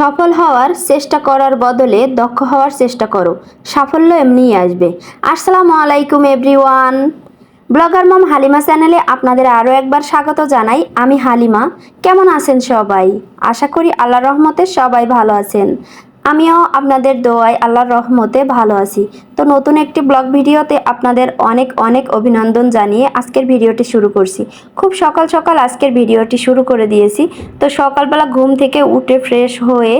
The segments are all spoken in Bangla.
সফল হওয়ার চেষ্টা করার বদলে দক্ষ হওয়ার চেষ্টা করো। সাফল্য এমনিই আসবে। আসসালামু আলাইকুম, এভরিওয়ান। ব্লগার মম হালিমা চ্যানেলে আপনাদের আরও একবার স্বাগত জানাই। আমি হালিমা। কেমন আছেন সবাই? আশা করি আল্লাহ রহমতে সবাই ভালো আছেন। আমিও আপনাদের দোয়ায় আল্লাহর রহমতে ভালো আছি। তো নতুন একটি ব্লগ ভিডিওতে আপনাদের অনেক অনেক অভিনন্দন জানিয়ে আজকের ভিডিওটি শুরু করছি। খুব সকাল সকাল আজকের ভিডিওটি শুরু করে দিয়েছি। তো সকালবেলা ঘুম থেকে উঠে ফ্রেশ হয়ে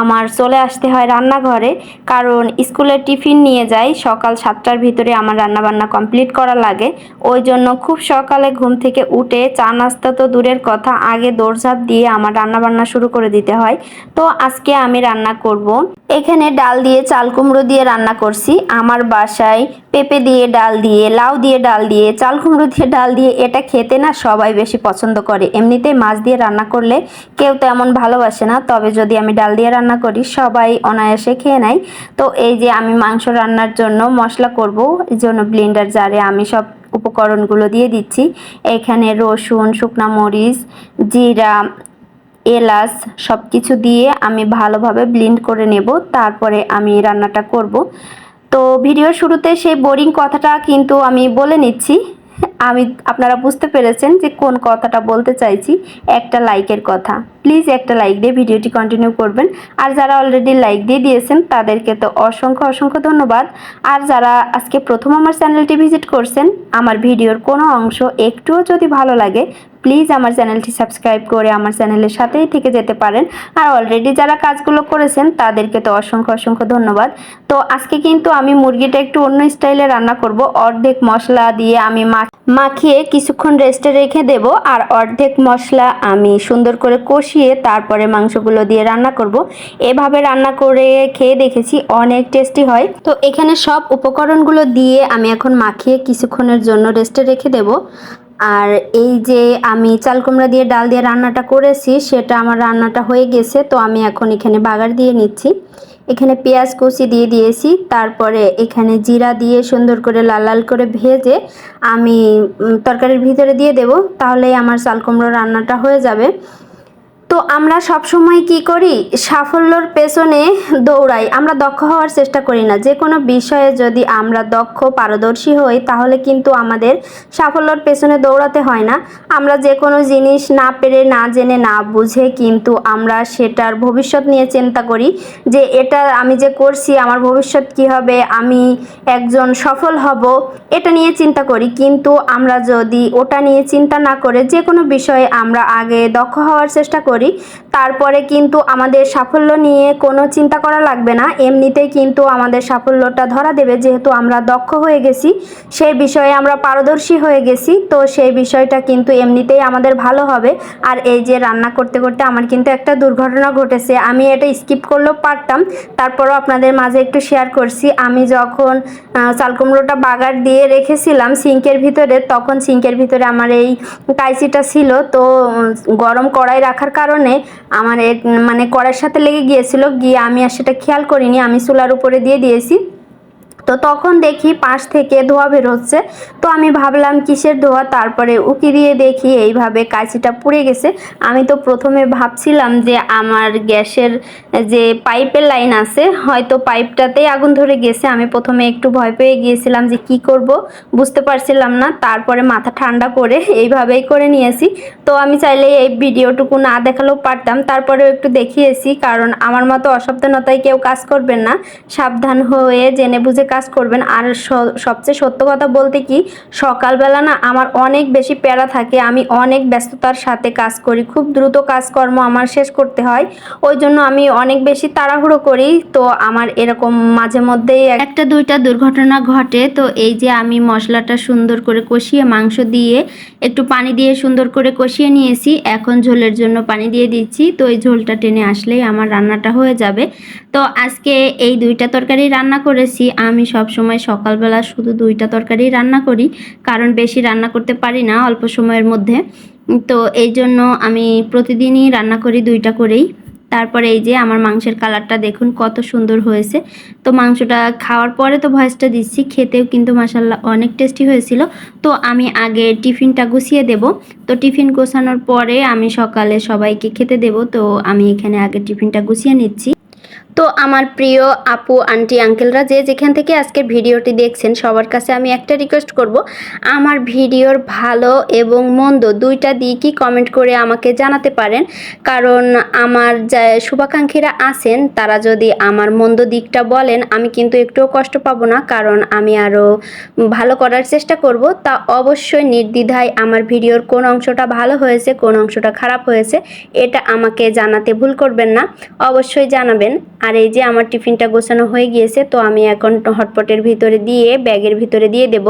আমার চলে আসতে হয় রান্নাঘরে, কারণ স্কুলে টিফিন নিয়ে যাই, সকাল সাতটার ভিতরে আমার রান্নাবান্না কমপ্লিট করা লাগে। ওই জন্য খুব সকালে ঘুম থেকে উঠে চা নাস্তা তো দূরের কথা, আগে দৌড়ঝাঁপ দিয়ে আমার রান্নাবান্না শুরু করে দিতে হয়। তো আজকে আমি রান্না করব এখানে ডাল দিয়ে চাল কুমড়ো দিয়ে রান্না করছি। আমার বাসায় পেঁপে দিয়ে ডাল দিয়ে, লাউ দিয়ে ডাল দিয়ে, চাল কুমড়ো দিয়ে ডাল দিয়ে এটা খেতে না সবাই বেশি পছন্দ করে। এমনিতেই মাছ দিয়ে রান্না করলে কেউ তেমন ভালোবাসে না, তবে যদি আমি ডাল দিয়ে রান্না করি, সবাই অনায়াসে খেয়ে নেয়। তো এই যে আমি মাংস রান্নার জন্য মশলা করব, এই জন্য ব্লেন্ডার জারে আমি সব উপকরণগুলো দিয়ে দিচ্ছি। এখানে রসুন, শুকনা মরিচ, জিরা এলাচ সব কিছু দিয়ে আমি ভালোভাবে ব্লেন্ড করে নেব, তারপরে আমি রান্নাটা করব। তো ভিডিও শুরুতে সেই বোরিং কথাটা কিন্তু আমি বলে নিচ্ছি। আমি, আপনারা বুঝতে পেরেছেন যে কোন কথাটা বলতে চাইছি, একটা লাইকের কথা। প্লিজ একটা লাইক দিয়ে ভিডিওটি কন্টিনিউ করবেন। আর যারা অলরেডি লাইক দিয়ে দিয়েছেন, তাদেরকে তো অসংখ্য অসংখ্য ধন্যবাদ। আর যারা আজকে প্রথম আমার চ্যানেলটি ভিজিট করছেন, আমার ভিডিওর কোনো অংশ একটুও যদি ভালো লাগে প্লিজ আমার চ্যানেলটি সাবস্ক্রাইব করে আমার চ্যানেলের সাথেই থেকে যেতে পারেন। আর অলরেডি যারা কাজগুলো করেছেন, তাদেরকে তো অসংখ্য অসংখ্য ধন্যবাদ। তো আজকে কিন্তু আমি মুরগিটা একটু অন্য স্টাইলে রান্না করব। অর্ধেক মশলা দিয়ে আমি মাখিয়ে কিছুক্ষণ রেস্টে রেখে দেব। আর অর্ধেক মশলা আমি সুন্দর করে কষিয়ে তারপরে মাংসগুলো দিয়ে রান্না করব। এভাবে রান্না করে খেয়ে দেখেছি অনেক টেস্টি হয়। তো এখানে সব উপকরণগুলো দিয়ে আমি এখন মাখিয়ে কিছুক্ষণের জন্য রেস্টে রেখে দেব। আর এই যে আমি চাল কুমড়া দিয়ে ডাল দিয়ে রান্নাটা করেছি, সেটা আমার রান্নাটা হয়ে গেছে। তো আমি এখন এখানে বাগার দিয়ে নিচ্ছি। এখানে পেঁয়াজ কুচি দিয়ে দিয়েছি। তারপরে এখানে জিরা দিয়ে সুন্দর করে লাল লাল করে ভেজে আমি তরকারির ভিতরে দিয়ে দেব। তাহলে আমার চাল রান্নাটা হয়ে যাবে। তো আমরা সব সময় কি করি? সাফল্যর পেছনে দৌড়াই। আমরা দক্ষ হওয়ার চেষ্টা করি না। যে কোনো বিষয়ে যদি আমরা দক্ষ, পারদর্শী হই, তাহলে কিন্তু আমাদের সাফল্যর পেছনে দৌড়াতে হয় না। আমরা যে কোনো জিনিস না পেরে, না জেনে, না বুঝে কিন্তু আমরা সেটার ভবিষ্যৎ নিয়ে চিন্তা করি যে, এটা আমি যে করছি, আমার ভবিষ্যৎ কি হবে? আমি একজন সফল হব? এটা নিয়ে চিন্তা করি। কিন্তু আমরা যদি ওটা নিয়ে চিন্তা না করে, যে কোনো বিষয়ে আমরা আগে দক্ষ হওয়ার চেষ্টা করি করি তারপরে কিন্তু আমাদের সাফল্য নিয়ে কোনো চিন্তা করা লাগবে না। এমনিতেই কিন্তু আমাদের সাফল্যটা ধরা দেবে। যেহেতু আমরা দক্ষ হয়ে গেছি সেই বিষয়ে আমরা পারদর্শী হয়ে গেছি, তো সেই বিষয়টা কিন্তু এমনিতেই আমাদের ভালো হবে। আর এই যে রান্না করতে করতে আমার কিন্তু একটা দুর্ঘটনা ঘটেছে। আমি এটা স্কিপ করলেও পারতাম। তারপরও আপনাদের মাঝে একটু শেয়ার করছি। আমি যখন চালকুমড়োটা বাগার দিয়ে রেখেছিলাম সিঙ্কের ভিতরে, তখন সিঙ্কের ভিতরে আমার এই কাইচিটা ছিল। তো গরম কড়াই রাখার কারণে কারণে আমার মানে কড়ার সাথে লেগে গিয়েছিল, গিয়ে আমি আর সেটা খেয়াল করিনি, আমি চুলার উপরে দিয়ে দিয়েছি। তো তখন দেখি পাশ থেকে ধোয়া বের হচ্ছে। তো আমি ভাবলাম, কিসের ধোয়া? তারপরে উকি দিয়ে দেখি এইভাবে কাঁচিটা পুড়ে গেছে। আমি তো প্রথমে ভাবছিলাম যে আমার গ্যাসের যে পাইপের লাইন আছে, হয়তো পাইপটাতেই আগুন ধরে গেছে। আমি প্রথমে একটু ভয় পেয়ে গিয়েছিলাম যে কি করব, বুঝতে পারছিলাম না। তারপরে মাথা ঠান্ডা করে এইভাবেই করে নিয়েছি। তো আমি চাইলে এই ভিডিওটুকু না দেখালেও পারতাম। তারপরেও একটু দেখিয়েছি, কারণ আমার মতো অসাবধানতায় কেউ কাজ করবেন না। সাবধান হয়ে জেনে বুঝে কাজ করবেন। আর সবচেয়ে সত্য কথা বলতে কি, সকালবেলা না আমার অনেক বেশি প্যারা থাকে। আমি অনেক ব্যস্ততার সাথে কাজ করি। খুব দ্রুত কাজকর্ম আমার শেষ করতে হয়। ওই জন্য আমি অনেক বেশি তাড়াহুড়ো করি। তো আমার এরকম মাঝে মধ্যেই একটা দুইটা দুর্ঘটনা ঘটে। তো এই যে আমি মশলাটা সুন্দর করে কষিয়ে, মাংস দিয়ে, একটু পানি দিয়ে সুন্দর করে কষিয়ে নিয়েছি। এখন ঝোলের জন্য পানি দিয়ে দিচ্ছি। তো এই ঝোলটা টেনে আসলেই আমার রান্নাটা হয়ে যাবে। তো আজকে এই দুইটা তরকারি রান্না করেছি। আমি সব সময় সকালবেলা শুধু দুইটা তরকারি রান্না করি, কারণ বেশি রান্না করতে পারি না অল্প সময়ের মধ্যে। তো এই জন্য আমি প্রতিদিনই রান্না করি দুইটা করেই। তারপরে এই যে আমার মাংসের কালারটা দেখুন কত সুন্দর হয়েছে। তো মাংসটা খাওয়ার পরে তো ভয়েসটা দিচ্ছি, খেতেও কিন্তু মাসাল্লাহ অনেক টেস্টি হয়েছিল। তো আমি আগে টিফিনটা গুছিয়ে দেব। তো টিফিন গোছানোর পরে আমি সকালে সবাইকে খেতে দেব। তো আমি এখানে আগে টিফিনটা গুছিয়ে নিচ্ছি। তো আমার প্রিয় আপু, আন্টি, আঙ্কেলরা যে যেখান থেকে আজকের ভিডিওটি দেখছেন, সবার কাছে আমি একটা রিকোয়েস্ট করব। আমার ভিডিওর ভালো এবং মন্দ দুইটা দিকই কমেন্ট করে আমাকে জানাতে পারেন। কারণ আমার যা শুভাকাঙ্ক্ষীরা আছেন, তারা যদি আমার মন্দ দিকটা বলেন, আমি কিন্তু একটুও কষ্ট পাবো না। কারণ আমি আরও ভালো করার চেষ্টা করব। তা অবশ্যই নির্দ্বিধায় আমার ভিডিওর কোন অংশটা ভালো হয়েছে, কোন অংশটা খারাপ হয়েছে, এটা আমাকে জানাতে ভুল করবেন না। অবশ্যই জানাবেন। আর এই যে আমার টিফিনটা গোছানো হয়ে গিয়েছে, তো আমি এখন হটপটের ভিতরে দিয়ে, ব্যাগের ভিতরে দিয়ে দেব।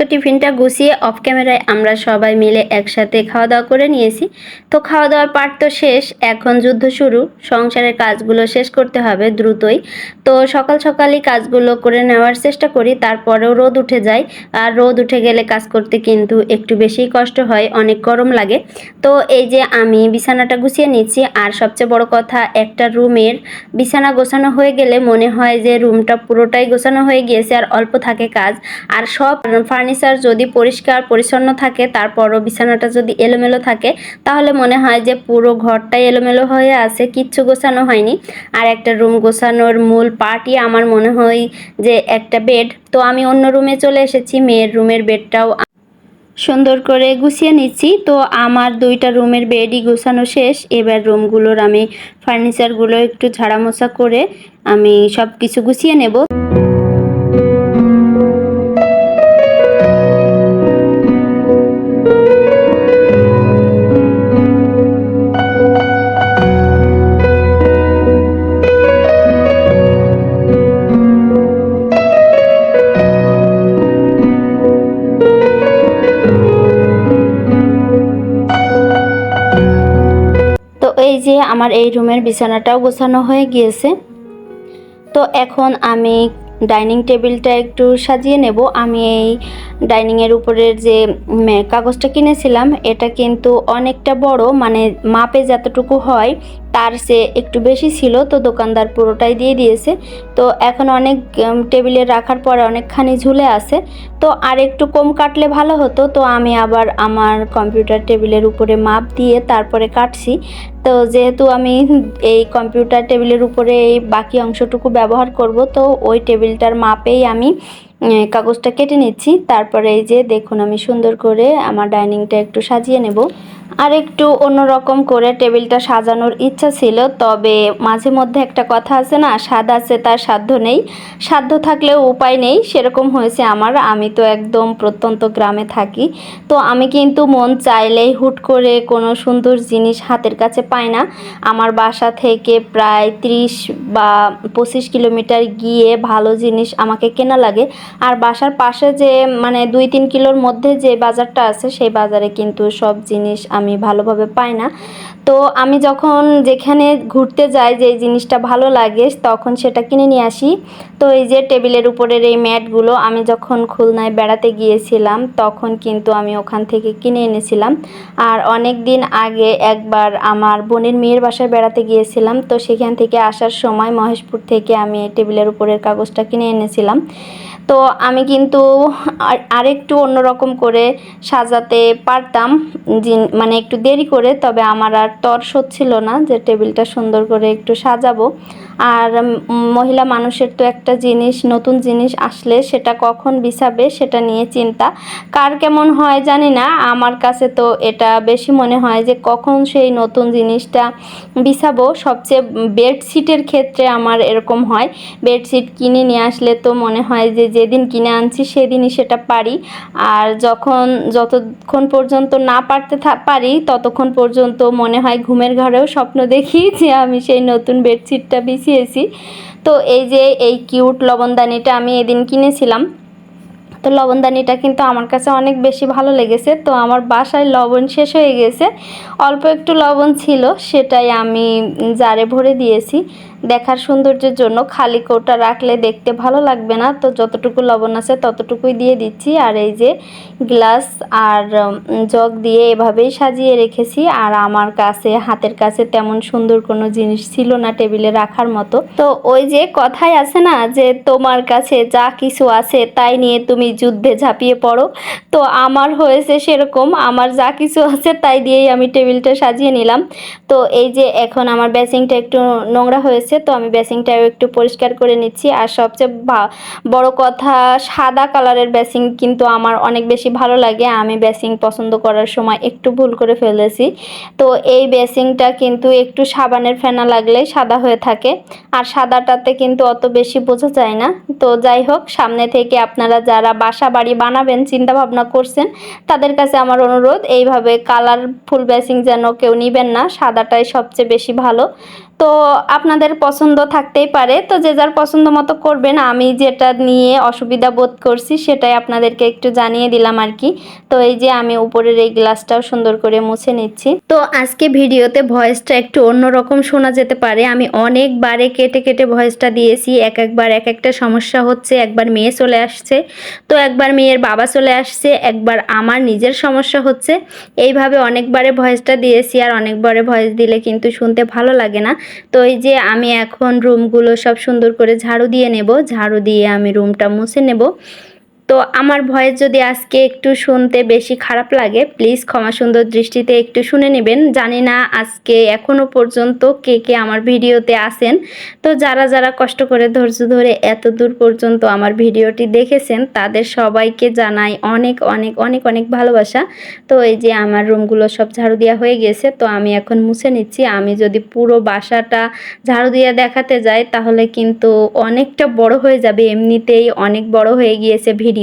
তো টিফিনটা গুছিয়ে অফ ক্যামেরায় আমরা সবাই মিলে একসাথে খাওয়া দাওয়া করে নিয়েছি। তো খাওয়া দাওয়ার পার্ট তো শেষ, এখন যুদ্ধ শুরু। সংসারের কাজগুলো শেষ করতে হবে দ্রুতই। তো সকাল সকালই কাজগুলো করে নেওয়ার চেষ্টা করি, তারপরেও রোদ উঠে যায়। আর রোদ উঠে গেলে কাজ করতে কিন্তু একটু বেশি কষ্ট হয়, অনেক গরম লাগে। তো এই যে আমি বিছানাটা গুছিয়ে নিচ্ছি, আর সবচেয়ে বড় কথা, একটা রুমের বিছানা গোছানো হয়ে গেলে মনে হয় যে রুমটা পুরোটাই গোছানো হয়ে গিয়েছে, আর অল্প থাকে কাজ। আর সব ফার্নিচার যদি পরিষ্কার, পরিচ্ছন্ন থাকে, তারপরও বিছানাটা যদি এলোমেলো থাকে, তাহলে মনে হয় যে পুরো ঘরটাই এলোমেলো হয়ে আছে, কিচ্ছু গোছানো হয়নি। আর একটা রুম গোছানোর মূল পার্টই আমার মনে হয় যে একটা বেড। তো আমি অন্য রুমে চলে এসেছি, মেয়ের রুমের বেডটাও সুন্দর করে গুছিয়ে নিচ্ছি। তো আমার দুইটা রুমের বেডই গোছানো শেষ। এবার রুমগুলোর আমি ফার্নিচারগুলো একটু ঝাড়ামোছা করে আমি সব কিছু গুছিয়ে নেব। যে আমার এই রুমের বিছানাটাও গোছানো হয়ে গিয়েছে। তো এখন আমি ডাইনিং টেবিলটা একটু সাজিয়ে নেব। আমি এই ডাইনিংয়ের উপরের যে কাগজটা কিনেছিলাম, এটা কিন্তু অনেকটা বড় মানে মাপে যতটুকু হয় তার সে একটু বেশি ছিল, তো দোকানদার পুরোটাই দিয়ে দিয়েছে। তো এখন অনেক টেবিলে রাখার পরে অনেকখানি ঝুলে আছে। তো আর একটু কম কাটলে ভালো হতো, তো আমি আবার আমার কম্পিউটার টেবিলের উপরে মাপ দিয়ে তারপরে কাটছি। তো যেহেতু আমি এই কম্পিউটার টেবিলের উপরে এই বাকি অংশটুকু ব্যবহার করব, তো ওই টেবিলটার মাপেই আমি কাগজটা কেটে নিচ্ছি। তারপরে এই যে দেখুন, আমি সুন্দর করে আমার ডাইনিংটা একটু সাজিয়ে নেব। আর একটু অন্যরকম করে টেবিলটা সাজানোর ইচ্ছা ছিল, তবে মাঝে মধ্যে একটা কথা আছে না, স্বাদ আছে তার সাধ্য নেই। সাধ্য থাকলেও উপায় নেই, সেরকম হয়েছে আমার। আমি তো একদম প্রত্যন্ত গ্রামে থাকি, তো আমি কিন্তু মন চাইলেই হুট করে কোনো সুন্দর জিনিস হাতের কাছে পাই না। আমার বাসা থেকে প্রায় ত্রিশ বা পঁচিশ কিলোমিটার গিয়ে ভালো জিনিস আমাকে কেনা লাগে। আর বাসার পাশে যে মানে দুই তিন কিলোর মধ্যে যে বাজারটা আছে, সেই বাজারে কিন্তু সব জিনিস আমি ভালোভাবে পাই না। তো আমি যখন যেখানে ঘুরতে যাই যে জিনিসটা ভালো লাগে, তখন সেটা কিনে নিয়ে আসি। তো এই যে টেবিলের উপরের এই ম্যাটগুলো আমি যখন খুলনায় বেড়াতে গিয়েছিলাম, তখন কিন্তু আমি ওখান থেকে কিনে এনেছিলাম। আর অনেক দিন আগে একবার আমার বোনের মেয়ের বাসায় বেড়াতে গিয়েছিলাম, তো সেখান থেকে আসার সময় মহেশপুর থেকে আমি টেবিলের উপরের কাগজটা কিনে এনেছিলাম। তো আমি কিন্তু আর- আরেকটু অন্যরকম করে সাজাতে পারতাম মানে একটু দেরি করে, তবে আমার আর তর ছিল না যে টেবিলটা সুন্দর করে একটু সাজাবো। আর মহিলা মানুষের তো একটা জিনিস, নতুন জিনিস আসলে সেটা কখন বিছাবে সেটা নিয়ে চিন্তা। কার কেমন হয় জানি না, আমার কাছে তো এটা বেশি মনে হয় যে কখন সেই নতুন জিনিসটা বিছাবো। সবচেয়ে বেডশিটের ক্ষেত্রে আমার এরকম হয়। বেডশিট কিনে নিয়ে আসলে তো মনে হয় যে যেদিন কিনে আনছি সেদিনই সেটা পারি। আর যখন যতক্ষণ পর্যন্ত না পারতে পারি, ততক্ষণ পর্যন্ত মনে হয় ঘুমের ঘরেও স্বপ্ন দেখি যে আমি সেই নতুন বেডশিটটা বিছিয়েছি। তো এই যে এই কিউট লবণদানিটা আমি এদিন কিনেছিলাম। তো লবণদানিটা কিন্তু আমার কাছে অনেক বেশি ভালো লেগেছে। তো আমার বাসায় লবণ শেষ হয়ে গেছে। অল্প একটু লবণ ছিল, সেটাই আমি জারে ভরে দিয়েছি। দেখার সৌন্দর্যের জন্য খালি কৌটা রাখলে দেখতে ভালো লাগবে না। তো যতটুকু লবণ আছে ততটুকুই দিয়ে দিচ্ছি। আর এই যে গ্লাস আর জগ দিয়ে এভাবেই সাজিয়ে রেখেছি। আর আমার কাছে, হাতের কাছে তেমন সুন্দর কোনো জিনিস ছিল না টেবিলে রাখার মতো। তো ওই যে কথাই আছে না যে, তোমার কাছে যা কিছু আছে তাই নিয়ে তুমি যুদ্ধে ঝাঁপিয়ে পড়ো। তো আমার হয়েছে সেরকম। আমার যা কিছু আছে তাই দিয়েই আমি টেবিলটা সাজিয়ে নিলাম। তো এই যে এখন আমার ব্যাচিংটা একটু নোংরা হয়েছে। তো আমি বেসিংটাও একটু পরিষ্কার করে নিচ্ছি। আর সবচেয়ে বড় কথা, সাদা কালারের বেসিং কিন্তু আমার অনেক বেশি ভালো লাগে। আমি বেসিং পছন্দ করার সময় একটু ভুল করে ফেলেছি। তো এই বেসিংটা কিন্তু একটু সাবানের ফেনা লাগলেই সাদা হয়ে থাকে। আর সাদাটাতে কিন্তু অত বেশি বোঝা যায় না। তো যাই হোক, সামনে থেকে আপনারা যারা বাসা বাড়ি বানাবেন চিন্তা ভাবনা করছেন, তাদের কাছে আমার অনুরোধ, এইভাবে কালারফুল বেসিং যেন কেউ নিবেন না। সাদাটাই সবচেয়ে বেশি ভালো। তো আপনাদের পছন্দ থাকতেই পারে। তো যে যার পছন্দ মতো করবেন, আমি যেটা নিয়ে অসুবিধা বোধ করছি সেটাই আপনাদেরকে একটু জানিয়ে দিলাম আর কি। তো এই যে আমি উপরের এই গ্লাসটাও সুন্দর করে মুছে নিচ্ছি। তো আজকে ভিডিওতে ভয়েসটা একটু অন্যরকম শোনা যেতে পারে। আমি অনেকবারে কেটে কেটে ভয়েসটা দিয়েছি। এক একবার এক একটা সমস্যা হচ্ছে, একবার মেয়ে চলে আসছে। তো একবার মেয়ের বাবা চলে আসছে, একবার আমার নিজের সমস্যা হচ্ছে। এইভাবে অনেকবারে ভয়েসটা দিয়েছি আর অনেকবারে ভয়েস দিলে কিন্তু শুনতে ভালো লাগে না। তো এই যে আমি এখন রুমগুলো সব সুন্দর করে ঝাড়ু দিয়ে নেব। ঝাড়ু দিয়ে আমি রুমটা মুছে নেব। তো আমার ভয়েস যদি আজকে একটু শুনতে বেশি খারাপ লাগে প্লিজ ক্ষমা সুন্দর দৃষ্টিতে একটু শুনে নেবেন। জানি না আজকে এখনও পর্যন্ত কে কে আমার ভিডিওতে আসেন তো যারা যারা কষ্ট করে, ধৈর্য ধরে এত দূর পর্যন্ত আমার ভিডিওটি দেখেছেন, তাদের সবাইকে জানাই অনেক অনেক অনেক অনেক ভালোবাসা। তো এই যে আমার রুমগুলো সব ঝাড়ু দেওয়া হয়ে গেছে, তো আমি এখন মুছে নিচ্ছি। আমি যদি পুরো বাসাটা ঝাড়ু দিয়ে দেখাতে যাই, তাহলে কিন্তু অনেকটা বড় হয়ে যাবে। এমনিতেই অনেক বড় হয়ে গিয়েছে ভিডিও।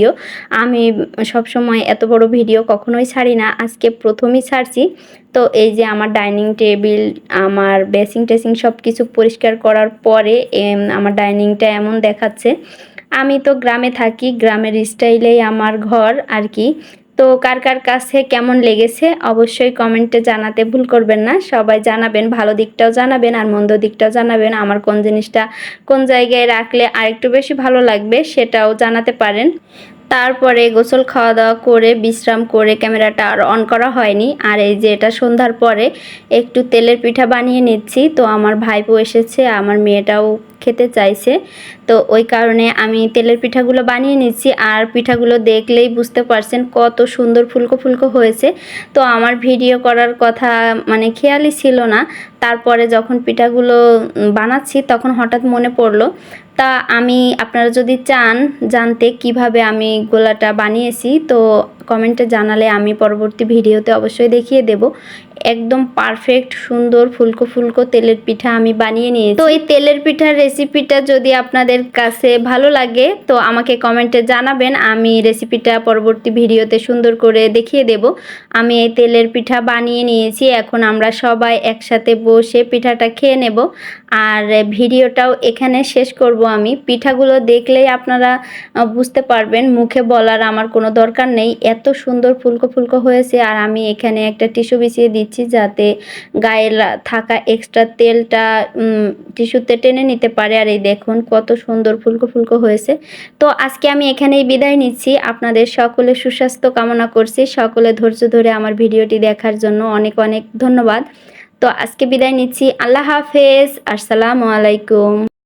আমি সব সময় এত বড় ভিডিও কখনোই ছাড়ি না, আজকে প্রথমই ছাড়ছি। তো এই যে আমার ডাইনিং টেবিল, আমার বেসিং টেসিং সব কিছু পরিষ্কার করার পরে আমার ডাইনিংটা এমন দেখাচ্ছে। আমি তো গ্রামে থাকি, গ্রামের স্টাইলেই আমার ঘর আর কি। তো কার কার কাছে কেমন লেগেছে অবশ্যই কমেন্টে জানাতে ভুল করবেন না। সবাই জানাবেন, ভালো দিকটাও জানাবেন আর মন্দ দিকটাও জানাবেন। আমার কোন জিনিসটা কোন জায়গায় রাখলে আরেকটু বেশি ভালো লাগবে সেটাও জানাতে পারেন। তারপরে গোসল খাওয়া দাওয়া করে, বিশ্রাম করে ক্যামেরাটা আর অন করা হয়নি। আর এই যে এটা সন্ধ্যার পরে একটু তেলের পিঠা বানিয়ে নিচ্ছি। তো আমার ভাইপো এসেছে, আমার মেয়েটাও খেতে চাইছে। তো ওই কারণে আমি তেলের পিঠাগুলো বানিয়ে নিচ্ছি। আর পিঠাগুলো দেখলেই বুঝতে পারছেন কত সুন্দর ফুলকো ফুলকো হয়েছে। তো আমার ভিডিও করার কথা মানে খেয়ালই ছিল না। তারপরে যখন পিঠাগুলো বানাচ্ছি তখন হঠাৎ মনে পড়ল, তা আমি, আপনারা যদি চান জানতে কীভাবে আমি গোলাটা বানিয়েছি, তো কমেন্টে জানালে আমি পরবর্তী ভিডিওতে অবশ্যই দেখিয়ে দেব। একদম পারফেক্ট সুন্দর ফুলকো ফুলকো তেলের পিঠা আমি বানিয়ে নিয়েছি। তো এই তেলের পিঠার রেসিপিটা যদি আপনাদের কাছে ভালো লাগে, তো আমাকে কমেন্টে জানাবেন, আমি রেসিপিটা পরবর্তী ভিডিওতে সুন্দর করে দেখিয়ে দেব। আমি এই তেলের পিঠা বানিয়ে নিয়েছি, এখন আমরা সবাই একসাথে বসে পিঠাটা খেয়ে নেব। আর ভিডিওটাও এখানে শেষ করব আমি। পিঠাগুলো দেখলেই আপনারা বুঝতে পারবেন, মুখে বলার আমার কোনো দরকার নেই। এত সুন্দর ফুলকো ফুলকো হয়েছে, আর আমি এখানে একটা টিস্যু বিছিয়ে দিচ্ছি। যাতে গায়ে থাকা এক্সট্রা তেলটা টিস্যুতে টেনে নিতে পারে। আর এই দেখুন কত সুন্দর ফুলকো ফুলকো হয়েছে। তো আজকে আমি এখানেই বিদায় নিচ্ছি। আপনাদের সকলে সুস্বাস্থ্য কামনা করছি। সকলে ধৈর্য ধরে আমার ভিডিওটি দেখার জন্য অনেক অনেক ধন্যবাদ। তো আজকে বিদায় নিচ্ছি। আল্লাহ হাফেজ। আসসালামু আলাইকুম।